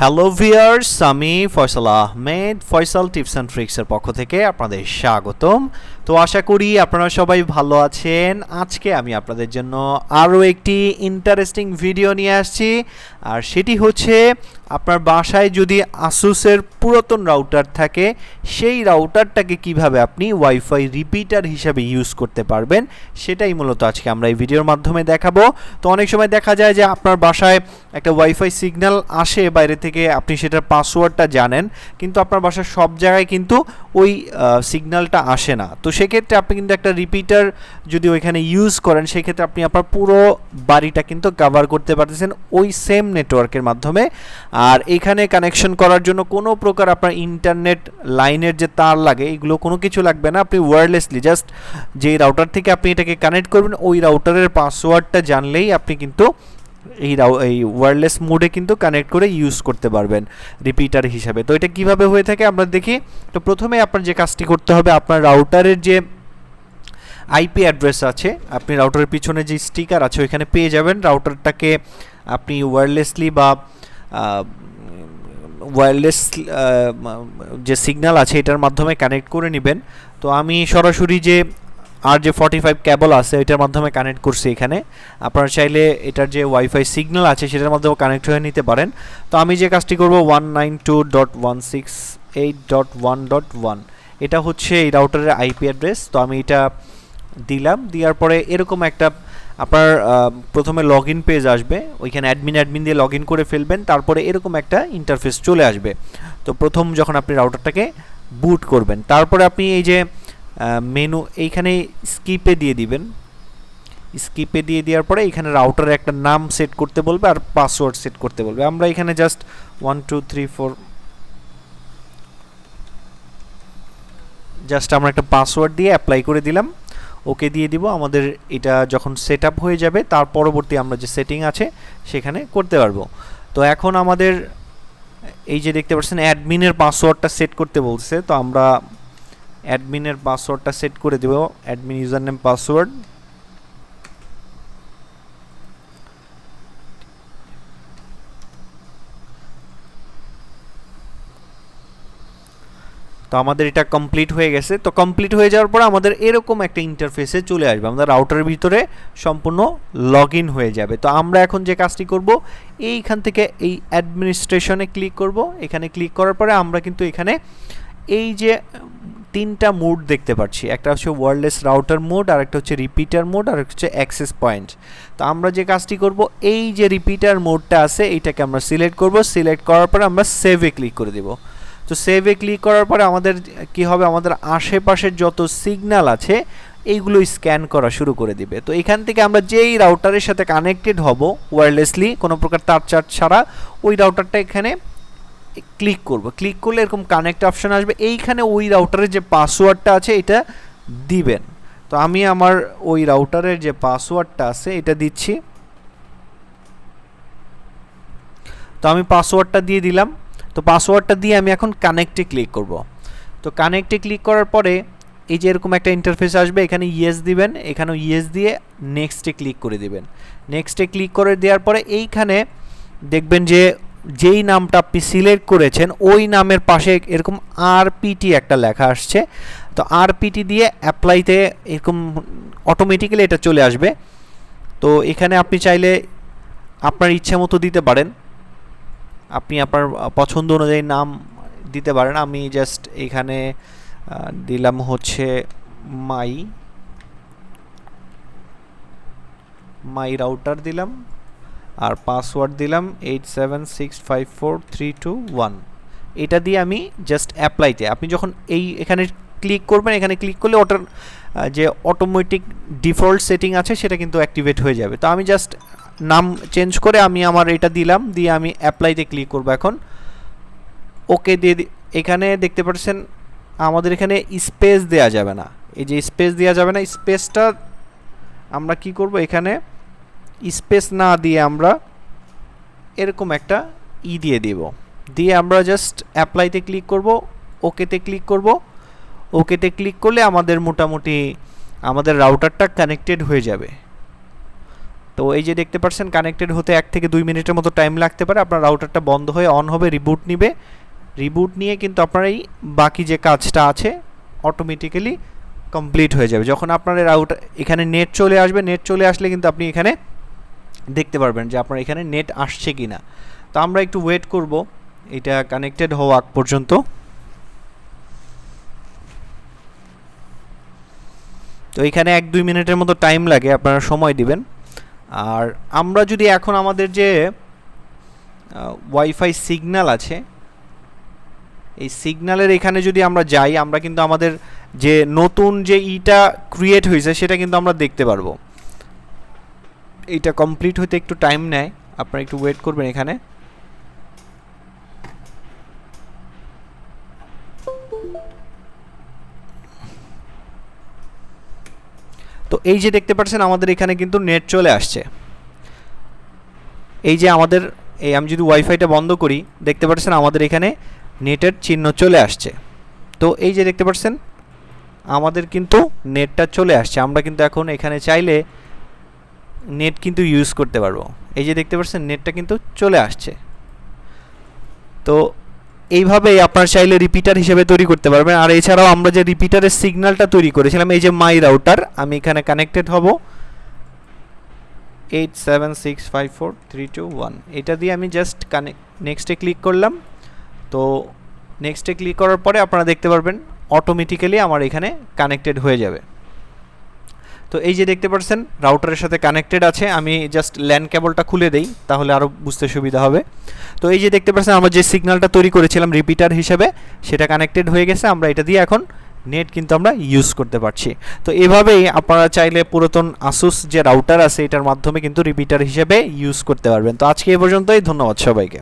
Hello viewers আমি Faisal Ahmed Faisal tips and ট্রিক্সের পক্ষ থেকে আপনাদের স্বাগতম। তো আশা করি আপনারা সবাই ভালো আছেন। আজকে আমি আপনাদের জন্য আরও একটি ইন্টারেস্টিং ভিডিও নিয়ে আসছি। আর সেটি হচ্ছে, আপনার বাসায় যদি আসুসের পুরাতন রাউটার থাকে, সেই রাউটারটাকে কীভাবে আপনি ওয়াইফাই রিপিটার হিসাবে ইউজ করতে পারবেন, সেটাই মূলত আজকে আমরা এই ভিডিওর মাধ্যমে দেখাবো। তো অনেক সময় দেখা যায় যে আপনার বাসায় একটা ওয়াইফাই সিগন্যাল আসে, বাইরে থেকে আপনি সেটার পাসওয়ার্ডটা জানেন, কিন্তু আপনার বাসার সব জায়গায় কিন্তু ওই সিগন্যালটা আসে না। তো সেক্ষেত্রে আপনি কিন্তু একটা রিপিটার যদি ওইখানে ইউজ করেন, সেক্ষেত্রে আপনি আপনার পুরো বাড়িটা কিন্তু কভার করতে পারতেছেন ওই সেম নেটওয়ার্কের মাধ্যমে। আর এখানে কানেকশন করার জন্য কোনো প্রকার আপনার ইন্টারনেট লাইনের যে তার লাগে, এগুলো কোনো কিছু লাগবে না। আপনি ওয়্যারলেসলি জাস্ট যে রাউটার থেকে আপনি এটাকে কানেক্ট করবেন, ওই রাউটারের পাসওয়ার্ডটা জানলেই আপনি কিন্তু এই এই ওয়্যারলেস মোডে কিন্তু কানেক্ট করে ইউজ করতে পারবেন রিপিটার হিসাবে। তো এটা কীভাবে হয়ে থাকে আমরা দেখি। তো প্রথমে আপনার যে কাজটি করতে হবে, আপনার রাউটারের যে আইপি অ্যাড্রেস আছে, আপনি রাউটারের পিছনে যে স্টিকার আছে ওইখানে পেয়ে যাবেন। রাউটারটাকে আপনি ওয়্যারলেসলি বা ওয়্যারলেস যে সিগন্যাল আছে এটার মাধ্যমে কানেক্ট করে নেবেন। তো আমি সরাসরি যে আর যে ফর্টি ফাইভ ক্যাবল আছে এটার মাধ্যমে কানেক্ট করছি এখানে। আপনারা চাইলে এটার যে ওয়াইফাই সিগন্যাল আছে, সেটার মাধ্যমে কানেক্ট হয়ে নিতে পারেন। তো আমি যে কাজটি করব one nine two dot one six eight dot one dot one এটা হচ্ছে এই রাউটারের আইপি অ্যাড্রেস তো আমি এটা দিলাম, দেওয়ার পরে এরকম একটা, আপনার প্রথমে লগ ইন পেজ আসবে। ওইখানে অ্যাডমিন অ্যাডমিন দিয়ে লগ ইন করে ফেলবেন, তারপরে এরকম একটা ইন্টারফেস চলে আসবে। তো প্রথম যখন আপনি রাউটারটাকে বুট করবেন, তারপরে আপনি এই যে মেনু এইখানে স্কিপে দিয়ে দিবেন। স্কিপে দিয়ে দেওয়ার পরে এখানে রাউটারে একটা নাম সেট করতে বলবে আর পাসওয়ার্ড সেট করতে বলবে। আমরা এখানে just one two three four just আমরা একটা পাসওয়ার্ড দিয়ে অ্যাপ্লাই করে দিলাম। ওকে দিয়ে দিব। আমাদের এটা যখন সেট হয়ে যাবে, তার পরবর্তী আমরা যে সেটিং আছে, সেখানে করতে পারব। তো এখন আমাদের এই যে দেখতে পাচ্ছেন অ্যাডমিনের পাসওয়ার্ডটা সেট করতে বলছে। তো আমরা অ্যাডমিনের পাসওয়ার্ডটা সেট করে দেব। Admin user name password. তো আমাদের এটা কমপ্লিট হয়ে গেছে। তো কমপ্লিট হয়ে যাওয়ার পর আমাদের এরকম একটা ইন্টারফেসে চলে আসবে। আমাদের রাউটারের ভিতরে সম্পূর্ণ লগ হয়ে যাবে। তো আমরা এখন যে কাজটি করব, এইখান থেকে এই অ্যাডমিনিস্ট্রেশনে ক্লিক করব। এখানে ক্লিক করার পরে আমরা কিন্তু এখানে এই যে তিনটা মোড দেখতে পাচ্ছি। একটা হচ্ছে ওয়ারলেস রাউটার মোড, আর একটা হচ্ছে রিপিটার মোড, আর একটা হচ্ছে অ্যাক্সেস পয়েন্ট। তো আমরা যে কাজটি করব, এই যে রিপিটার মোডটা আছে, এইটাকে আমরা সিলেক্ট করব। সিলেক্ট করার পরে আমরা সেভে ক্লিক করে দেব। তো সেভে ক্লিক করার পরে আমাদের কি হবে? আমাদের আশেপাশের যত সিগন্যাল আছে, এইগুলো স্ক্যান করা শুরু করে দিবে। তো এখান থেকে আমরা যেই রাউটারের সাথে কানেক্টেড হব ওয়্যারলেসলি কোনো প্রকার তার চার্জ ছাড়া, ওই রাউটারটা এখানে ক্লিক করব। ক্লিক করলে এরকম কানেক্ট অপশন আসবে। এইখানে ওই রাউটারের যে পাসওয়ার্ডটা আছে, এটা দিবেন। তো আমি আমার ওই রাউটারের যে পাসওয়ার্ডটা আছে, এটা দিচ্ছি। তো আমি পাসওয়ার্ডটা দিয়ে দিলাম। তো পাসওয়ার্ডটা দিয়ে আমি এখন কানেক্টে ক্লিক করব। তো কানেক্টে ক্লিক করার পরে, এই যে এরকম একটা ইন্টারফেস আসবে, এখানে ইয়েস দিবেন। এখানে ইয়েস দিয়ে নেক্সটে ক্লিক করে দিবেন। নেক্সটে ক্লিক করে দেওয়ার পরে, এইখানে দেখবেন যে যেই নামটা আপনি সিলেক্ট করেছেন, ওই নামের পাশে এরকম আরপিটি একটা লেখা আসছে। তো আরপিটি দিয়ে অ্যাপ্লাইতে এরকম অটোমেটিক্যালি এটা চলে আসবে। তো এখানে আপনি চাইলে আপনার ইচ্ছা মতো দিতে পারেন। আপনি আপনার পছন্দ অনুযায়ী নাম দিতে পারেন। আমি জাস্ট এখানে দিলাম হচ্ছে মাই মাই রাউটার দিলাম। আর পাসওয়ার্ড দিলাম eight seven six five four three two one এটা দিয়ে আমি জাস্ট অ্যাপ্লাইতে আপনি যখন এই এখানে ক্লিক করবেন, এখানে ক্লিক করলে ওটার যে অটোমেটিক ডিফল্ট সেটিং আছে, সেটা কিন্তু অ্যাক্টিভেট হয়ে যাবে। তো আমি জাস্ট নাম চেঞ্জ করে আমি আমার এটা দিলাম, দিয়ে আমি অ্যাপ্লাইতে ক্লিক করব এখন। ওকে দিয়ে এখানে দেখতে পাচ্ছেন, আমাদের এখানে স্পেস দেয়া যাবে না। এই যে স্পেস দেওয়া যাবে না স্পেসটা আমরা কি করব এখানে? স্পেস না দিয়ে আমরা এরকম একটা ই দিয়ে দেব। দিয়ে আমরা জাস্ট অ্যাপ্লাইতে ক্লিক করব ওকেতে ক্লিক করব। ওকেতে ক্লিক করলে আমাদের মোটামুটি আমাদের রাউটারটা কানেক্টেড হয়ে যাবে। তো এই যে দেখতে পাচ্ছেন কানেক্টেড হতে এক থেকে দুই মিনিটের মতো টাইম লাগতে পারে। আপনার রাউটারটা বন্ধ হয়ে অন হবে রিবুট নিবে। রিবুট নিয়ে কিন্তু আপনার এই বাকি যে কাজটা আছে অটোমেটিক্যালি কমপ্লিট হয়ে যাবে। যখন আপনার রাউটার এখানে নেট চলে আসবে নেট চলে আসলে কিন্তু আপনি এখানে দেখতে পারবেন যে আপনার এখানে নেট আসছে কি না তো আমরা একটু ওয়েট করব। এটা কানেক্টেড হওয়া আগ পর্যন্ত। তো এখানে এক দুই মিনিটের মতো টাইম লাগে, আপনারা সময় দিবেন। আর আমরা যদি এখন আমাদের যে ওয়াইফাই সিগন্যাল আছে, এই সিগন্যালের এখানে যদি আমরা যাই, আমরা কিন্তু আমাদের যে নতুন যে ইটা ক্রিয়েট হয়েছে, সেটা কিন্তু আমরা দেখতে পারব। এইটা কমপ্লিট হতে একটু টাইম নেয়। আপনারা একটু ওয়েট করবেন এখানে। তো এই যে দেখতে পাচ্ছেন, আমাদের এখানে কিন্তু নেট চলে আসছে। এই যে আমাদের, এই আমি যদি ওয়াইফাইটা বন্ধ করি, দেখতে পাচ্ছেন আমাদের এখানে নেটের চিহ্ন চলে আসছে। তো এই যে দেখতে পাচ্ছেন, আমাদের কিন্তু নেটটা চলে আসছে। আমরা কিন্তু এখন এখানে চাইলে নেট কিন্তু ইউজ করতে পারব। এই যে দেখতে পাচ্ছেন, নেটটা কিন্তু চলে আসছে। তো এইভাবেই আপনার চাইলে রিপিটার হিসেবে তৈরি করতে পারবেন। আর এছাড়াও আমরা যে রিপিটারের সিগন্যালটা তৈরি করেছিলাম, এই যে মাই রাউটার আমি এখানে কানেক্টেড হব। Eight seven six five four three two one এটা দিয়ে আমি জাস্ট কানেক্ট নেক্সটে ক্লিক করলাম। তো নেক্সটে ক্লিক করার পরে আপনারা দেখতে পারবেন অটোমেটিক্যালি আমার এখানে কানেক্টেড হয়ে যাবে। তো এই যে দেখতে পাচ্ছেন রাউটারের সাথে কানেক্টেড আছে। আমি জাস্ট ল্যান্ড কেবলটা খুলে দেই, তাহলে আরও বুঝতে সুবিধা হবে। তো এই যে দেখতে পাচ্ছেন, আমরা যে সিগন্যালটা তৈরি করেছিলাম রিপিটার হিসেবে, সেটা কানেক্টেড হয়ে গেছে। আমরা এটা দিয়ে এখন নেট কিন্তু আমরা ইউজ করতে পারছি। তো এভাবেই আপনারা চাইলে পুরাতন আসুস যে রাউটার আছে, এটার মাধ্যমে কিন্তু রিপিটার হিসেবে ইউজ করতে পারবেন। তো আজকে এ পর্যন্তই, ধন্যবাদ সবাইকে।